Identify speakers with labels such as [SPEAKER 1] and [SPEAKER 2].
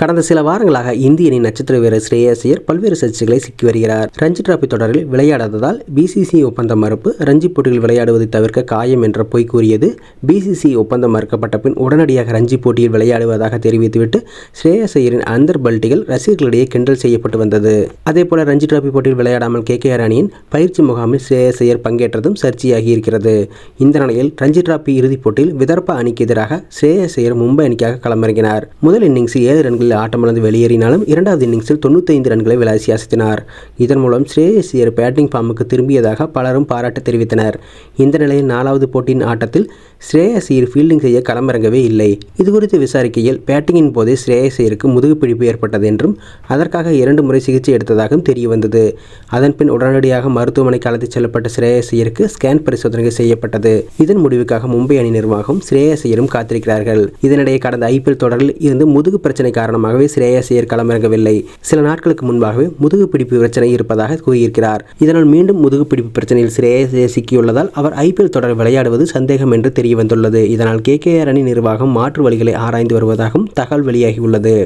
[SPEAKER 1] கடந்த சில வாரங்களாக இந்திய அணி நட்சத்திர வீரர் ஸ்ரேயாசியர் பல்வேறு சர்ச்சைகளை சிக்கி வருகிறார். ரஞ்சி டிராபி தொடரில் விளையாடாததால் பிசிசி ஒப்பந்தம் மறுப்பு ரஞ்சி போட்டியில் விளையாடுவதை தவிர்க்க காயம் என்ற பொய் கூறியது. பிசிசி ஒப்பந்தம் மறுக்கப்பட்ட பின் உடனடியாக ரஞ்சி போட்டியில் விளையாடுவதாக தெரிவித்துவிட்டு ஸ்ரேயாசையரின் அந்தர் பல்ட்டிகள் ரசிகர்களிடையே கிண்டல் செய்யப்பட்டு வந்தது. அதேபோல ரஞ்சி டிராபி போட்டியில் விளையாடாமல் கே கேகேஆர் அணியின் பயிற்சி முகாமில் ஸ்ரேயாசையர் பங்கேற்றதும் சர்ச்சையாகி இருக்கிறது. இந்த நிலையில் ரஞ்சி டிராபி இறுதிப் போட்டியில் விதர்பா அணிக்கு எதிராக ஸ்ரேயாசையர் மும்பை அணிக்காக களமிறங்கினார். முதல் இன்னிங்ஸில் ஏழு ரன்களில் ஆட்டமிழந்து வெளியேறினாலும் இரண்டாவது இன்னிங்ஸில் தொண்ணூத்தைந்து ரன்களை விளாசி அசத்தினார். இதன் மூலம் ஸ்ரேயசியர் பேட்டிங் ஃபார்முக்கு திரும்பியதாக பலரும் பாராட்டு தெரிவித்தனர். இந்த நிலையில் நாலாவது போட்டியின் ஆட்டத்தில் ஸ்ரேயசியர் ஃபீல்டிங் செய்ய களமிறங்கவே இல்லை. இதுகுறித்து விசாரிக்கையில் பேட்டிங்கின் போதே ஸ்ரேயசியருக்கு முதுகு பிடிப்பு ஏற்பட்டது என்றும் அதற்காக இரண்டு முறை சிகிச்சை எடுத்ததாகவும் தெரியவந்தது. அதன்பின் உடனடியாக மருத்துவமனைக்கு அழைத்துச் செல்லப்பட்ட ஸ்ரேயசியருக்கு ஸ்கேன் பரிசோதனை செய்யப்பட்டது. இதன் முடிவுக்காக மும்பை அணி நிர்வாகம் ஸ்ரேயசியரும் காத்திருக்கிறார்கள். இதனிடையே கடந்த ஐபிஎல் தொடரில் இருந்து முதுகு பிரச்சனை காரணமாகவே ஸ்ரேயஸ் ஐயர் களமிறங்கவில்லை. சில நாட்களுக்கு முன்பாகவே முதுகு பிடிப்பு பிரச்சனை இருப்பதாக கூறியிருக்கிறார். இதனால் மீண்டும் முதுகு பிடிப்பு பிரச்சனையில் ஸ்ரேயஸ் ஐயர் சிக்கியுள்ளதால் அவர் ஐபிஎல் தொடர் விளையாடுவது சந்தேகம் என்று தெரிய வந்துள்ளது இதனால் கேகேஆர் அணி நிர்வாகம் மாற்று வழிகளை ஆராய்ந்து வருவதாகவும் தகவல் வெளியாகியுள்ளது.